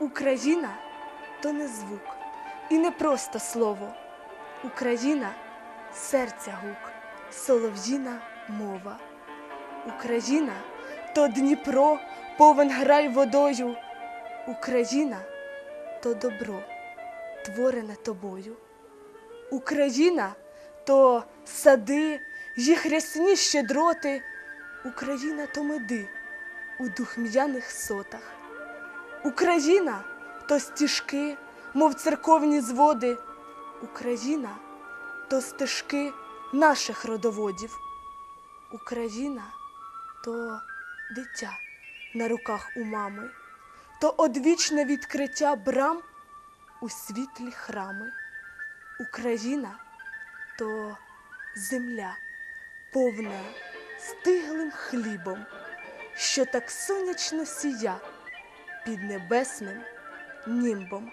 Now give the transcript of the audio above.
Україна то не звук і не просто слово. Україна серця гук, солов'їна мова. Україна то Дніпро, повен грай водою. Україна то добро, творене тобою. Україна то сади, їх рясні щедроти. Україна то меди у духм'яних сотах. Україна то стіжки, мов церковні зводи. Україна то стежки наших родоводів. Україна то дитя на руках у мами, то одвічне відкриття брам у світлі храми. Україна то земля, повна стиглим хлібом, що так сонячно сія під небесним німбом.